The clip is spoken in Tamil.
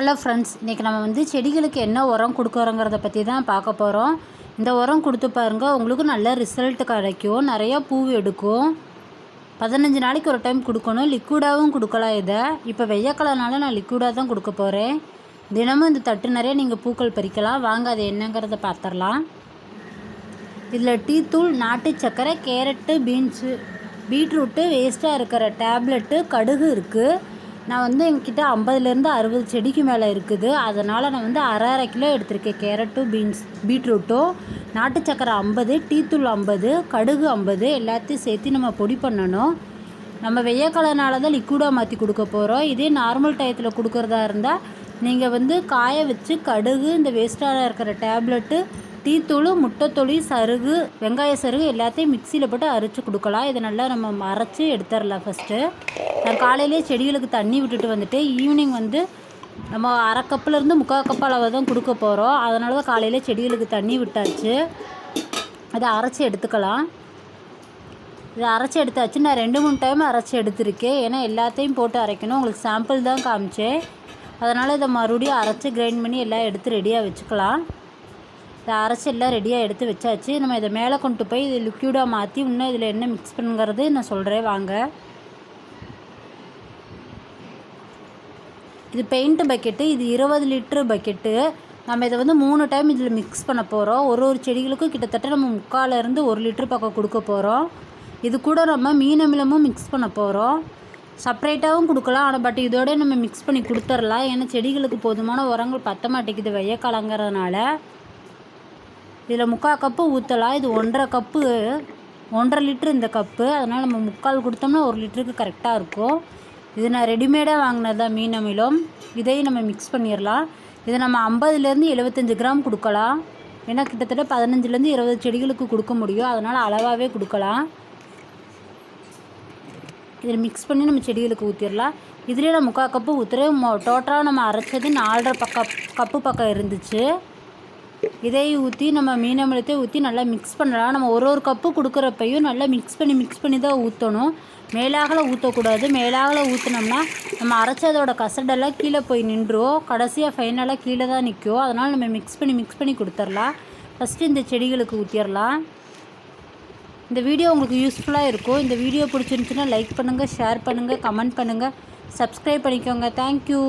ஹலோ ஃப்ரெண்ட்ஸ் இன்றைக்கி நம்ம வந்து செடிகளுக்கு என்ன உரம் கொடுக்குறோங்கிறத பற்றி தான் பார்க்க போகிறோம் இந்த உரம் கொடுத்து பாருங்கள் உங்களுக்கு நல்ல ரிசல்ட் கிடைக்கும். நிறையா பூ எடுக்கும். பதினஞ்சு நாளைக்கு ஒரு டைம் கொடுக்கணும். லிக்விடாகவும் கொடுக்கலாம் இதை. இப்போ வெய்யக்கலனால நான் லிக்விடாக தான் கொடுக்க போகிறேன் தினமும் இந்த தட்டு நிறைய நீங்கள் பூக்கள் பறிக்கலாம். வாங்க அது என்னங்கிறத பார்த்துடலாம் இதில் டீ தூள் நாட்டு சர்க்கரை கேரட்டு பீன்ஸு பீட்ரூட்டு வேஸ்ட்டாக இருக்கிற டேப்லெட்டு கடுகு இருக்குது நான் வந்து எங்கிட்ட ஐம்பதுலேருந்து அறுபது செடிக்கு மேலே இருக்குது. அதனால் நான் வந்து அரை அரை கிலோ எடுத்திருக்கேன். கேரட்டும் பீன்ஸ் பீட்ரூட்டும் நாட்டு சக்கரை ஐம்பது டீத்தூள் ஐம்பது கடுகு ஐம்பது எல்லாத்தையும் சேர்த்து நம்ம பொடி பண்ணணும். நம்ம வெய்யக்காலனால தான் லிக்விடாக மாற்றி கொடுக்க போகிறோம் இதே நார்மல் டயத்தில் கொடுக்குறதா இருந்தால் நீங்கள் வந்து காய வச்சு கடுகு இந்த வேஸ்ட்டாக இருக்கிற டேப்லெட்டு டீத்தூள் முட்டைத்தொளி சருகு வெங்காய சருகு எல்லாத்தையும் மிக்சியில் போட்டு அரைச்சி கொடுக்கலாம். இதை நல்லா நம்ம அரைச்சி எடுத்துடலாம் ஃபஸ்ட்டு நான் காலையிலேயே செடிகளுக்கு தண்ணி விட்டுட்டு வந்துட்டு ஈவினிங் வந்து நம்ம அரை கப்புலேருந்து முக்கால் கப் அளவு தான் கொடுக்க போகிறோம் அதனால தான் காலையில் செடிகளுக்கு தண்ணி விட்டாச்சு. அதை அரைச்சி எடுத்துக்கலாம். இதை அரைச்சி எடுத்தாச்சு. நான் ரெண்டு மூணு டைம் அரைச்சி எடுத்திருக்கேன். ஏன்னா எல்லாத்தையும் போட்டு அரைக்கணும். உங்களுக்கு சாம்பிள் தான் காமிச்சேன். அதனால் இதை மறுபடியும் அரைச்சி கிரைண்ட் பண்ணி எல்லாம் எடுத்து ரெடியாக வச்சுக்கலாம். அரைச்சி எல்லாம் ரெடியாக எடுத்து வச்சாச்சு. நம்ம இதை மேலே கொண்டு போய் இது லிக்யூடாக மாற்றி இன்னும் இதில் என்ன மிக்ஸ் பண்ணுங்கிறது நான் சொல்கிறேன் வாங்க. இது பெயிண்ட் பக்கெட்டு இது இருபது லிட்ரு பக்கெட்டு நம்ம இதை வந்து மூணு டைம் இதில் மிக்ஸ் பண்ண போகிறோம் ஒரு ஒரு செடிகளுக்கும் கிட்டத்தட்ட நம்ம முக்காலேருந்து ஒரு லிட்ரு பக்கம் கொடுக்க போகிறோம் இது கூட நம்ம மீன் அமிலமும் மிக்ஸ் பண்ண போகிறோம் செப்பரேட்டாகவும் கொடுக்கலாம். ஆனால் பட் இதோட நம்ம மிக்ஸ் பண்ணி கொடுத்துர்லாம் ஏன்னா செடிகளுக்கு போதுமான உரங்கள் பத்த மாட்டேங்குது. வெய்ய காலங்கிறதுனால. இதில் முக்கால் கப்பு ஊற்றலாம். இது ஒன்றரை கப்பு ஒன்றரை லிட்ரு இந்த கப்பு. அதனால் நம்ம முக்கால் கொடுத்தோம்னா ஒரு லிட்டருக்கு கரெக்டாக இருக்கும். இது நான் ரெடிமேடாக வாங்கினது தான் மீன் அமிலம். இதையும் நம்ம மிக்ஸ் பண்ணிடலாம். இதை நம்ம ஐம்பதுலேருந்து எழுபத்தஞ்சு கிராம் கொடுக்கலாம். ஏன்னா கிட்டத்தட்ட பதினஞ்சுலேருந்து இருபது செடிகளுக்கு கொடுக்க முடியும். அதனால் அளவாகவே கொடுக்கலாம். இதில் மிக்ஸ் பண்ணி நம்ம செடிகளுக்கு ஊற்றிடலாம் இதுலேயே நான் முக்கால் கப்பு ஊற்றுறேன் டோட்டலாக நம்ம அரைச்சது நாலரை பக்கம் கப்பு பக்கம் இருந்துச்சு. இதையும் ஊற்றி நம்ம மீன் ஊற்றி நல்லா மிக்ஸ் பண்ணலாம். நம்ம ஒரு ஒரு கப்பு கொடுக்குறப்பையும் நல்லா மிக்ஸ் பண்ணி மிக்ஸ் பண்ணி தான் ஊற்றணும் மேலாகல ஊற்றக்கூடாது மேலாகல ஊற்றினோம்னா நம்ம அரைச்சதோட கசடெல்லாம் கீழே போய் நின்றுவோம் கடைசியாக ஃபைனலாக கீழே தான் நிற்கும் அதனால் நம்ம மிக்ஸ் பண்ணி மிக்ஸ் பண்ணி கொடுத்துர்லாம் ஃபஸ்ட்டு இந்த செடிகளுக்கு ஊற்றிடலாம் இந்த வீடியோ உங்களுக்கு யூஸ்ஃபுல்லாக இருக்கும். இந்த வீடியோ பிடிச்சிருந்துச்சுன்னா லைக் பண்ணுங்கள் ஷேர் பண்ணுங்கள் கமெண்ட் பண்ணுங்கள் சப்ஸ்கிரைப் பண்ணிக்கோங்க. தேங்க்யூ